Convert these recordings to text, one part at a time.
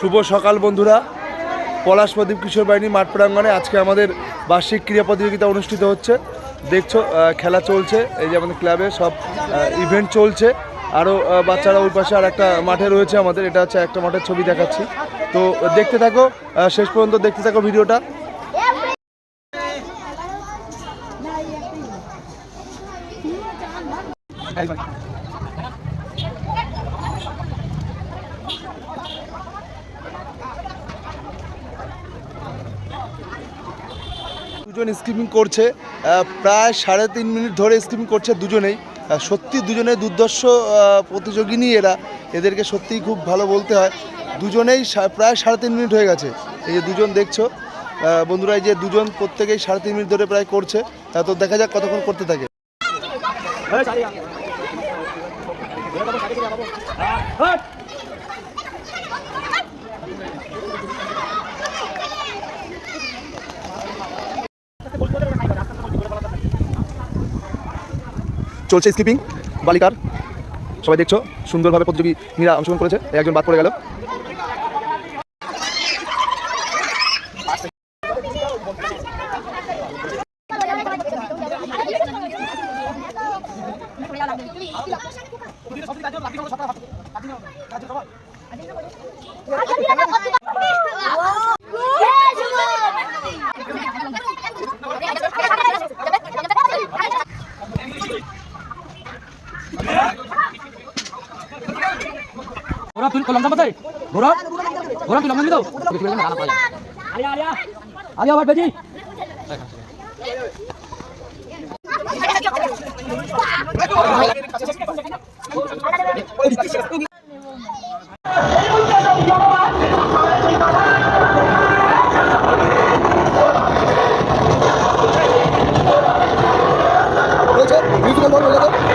শুভ সকাল বন্ধুরা। পলাশ প্রদীপ কিশোর বাহিনী মাঠ প্রাঙ্গণে আজকে আমাদের বার্ষিক ক্রীড়া প্রতিযোগিতা অনুষ্ঠিত হচ্ছে। দেখছ খেলা চলছে, এই যে আমাদের ক্লাবে সব ইভেন্ট চলছে। আরও বাচ্চারা ওই পাশে আর একটা মাঠে রয়েছে আমাদের, এটা হচ্ছে একটা মাঠের ছবি দেখাচ্ছি। তো দেখতে থাকো শেষ পর্যন্ত দেখতে থাকো ভিডিওটা। দুজন স্কিপিং করছে প্রায় সাড়ে তিন মিনিট ধরে স্কিপিং করছে দুজনেই। সত্যি দুজনে দুর্দর্শ প্রতিযোগিনী এরা এদেরকে সত্যিই খুব ভালো বলতে হয়। দুজনেই প্রায় সাড়ে তিন মিনিট হয়ে গেছে। এই যে দুজন দেখছ বন্ধুরা, এই যে দুজন প্রত্যেকেই সাড়ে তিন মিনিট ধরে প্রায় করছে। তো দেখা যাক কতক্ষণ করতে থাকে। চলছে স্কিপিং বালিকার। সবাই দেখছ সুন্দরভাবে প্রতিযোগীরা অংশগ্রহণ করেছে। একজন বাদ পড়ে গেল। গৌরব তুই কলম চাপাতে? গৌরব গৌরব তুই লম্বা দাও আলিয়া আলিয়া। আলিয়া আবার বেজি। চলছে কঙ্কাল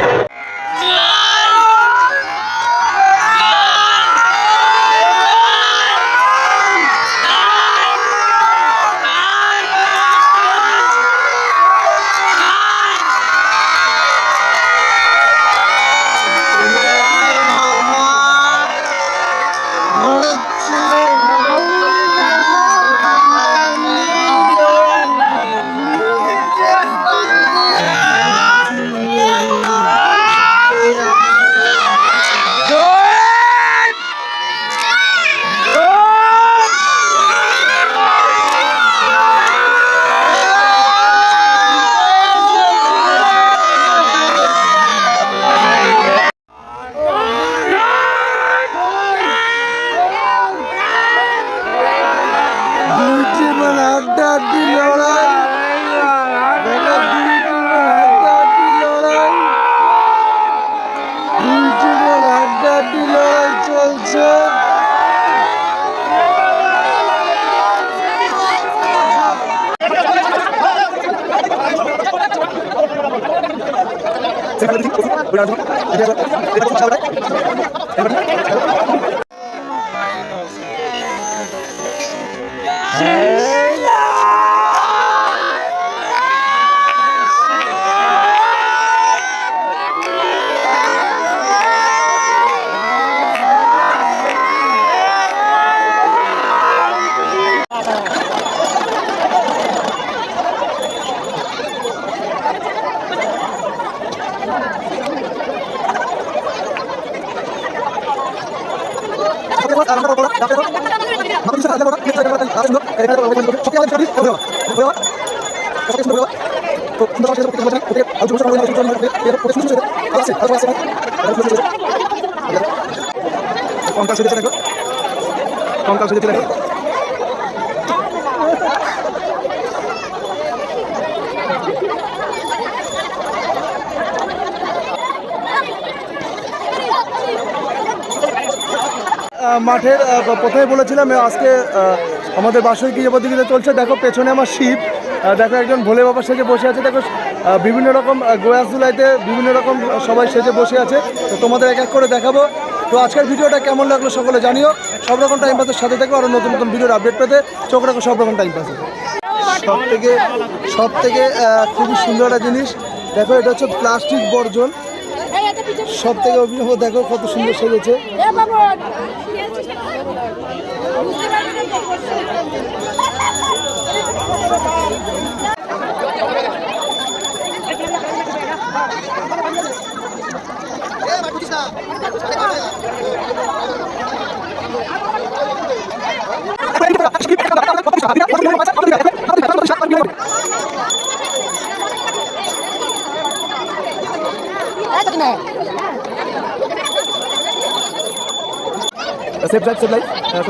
সেজেছে দেখো কঙ্কাল সেজেছে কঙ্কাল আহ, মাঠের প্রথমে বলেছিলাম আজকে আমাদের বাসই ক্রিয়া প্রতিযোগিতা চলছে। দেখো, পেছনে আমার শিব দেখো, একজন ভোলে বাবা সেজে বসে আছে। দেখো বিভিন্ন রকম গোয়াস জুলাইতে বিভিন্ন রকম সবাই সেজে বসে আছে। তো তোমাদের এক এক করে দেখাবো। তো আজকের ভিডিওটা কেমন লাগল সকলে জানিও। সব রকম টাইম পাসের সাথে থাকো আরও নতুন নতুন ভিডিওর আপডেট পেতে চোখ রাখো সব রকম টাইম পাসে সব থেকে সব থেকে খুবই সুন্দর একটা জিনিস। দেখো, এটা হচ্ছে প্লাস্টিক বর্জন। সব থেকে অভিনব, দেখো, কত সুন্দর সেজেছে। বাবা সেফ ড্রাইভ সেফ লাইফ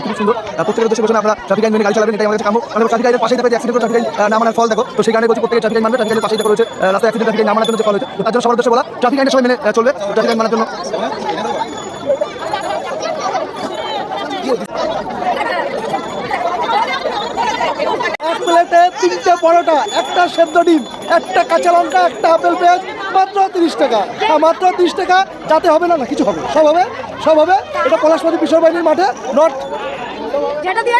খুব সুন্দর। প্রত্যেকের আপনারা ট্রাফিক আইন মেনে গাড়ি চালাবেন, এটাই আমাদের কাম্য। ট্রাফিক আইনের অ্যাক্সিডেন্ট ট্রাফিক আইন না ফল, দেখো। তো সেই কারণে প্রত্যেকের ট্রাফিক আইন মানবে ট্রাফিক আইনের পাশেই রয়েছে রাস্তায় অ্যাক্সিডেন্ট ট্রাফিক আইন জন্য যে ফল হয়েছে। তার জন্য সবার বলা ট্রাফিক আইনের মেনে চলবে ট্রাফিক আইন মানার জন্য। পরোটা, একটা ডিম, একটা কাঁচা লঙ্কা, একটা আপেল পেঁয়াজ, মাত্র তিরিশ টাকা। মাত্র তিরিশ টাকা, যাতে হবে না না, কিছু হবে সব হবে সব হবে? এটা পলাশপতি কিশোর বাহিনীর মাঠে নর্থ যেটা দিয়ে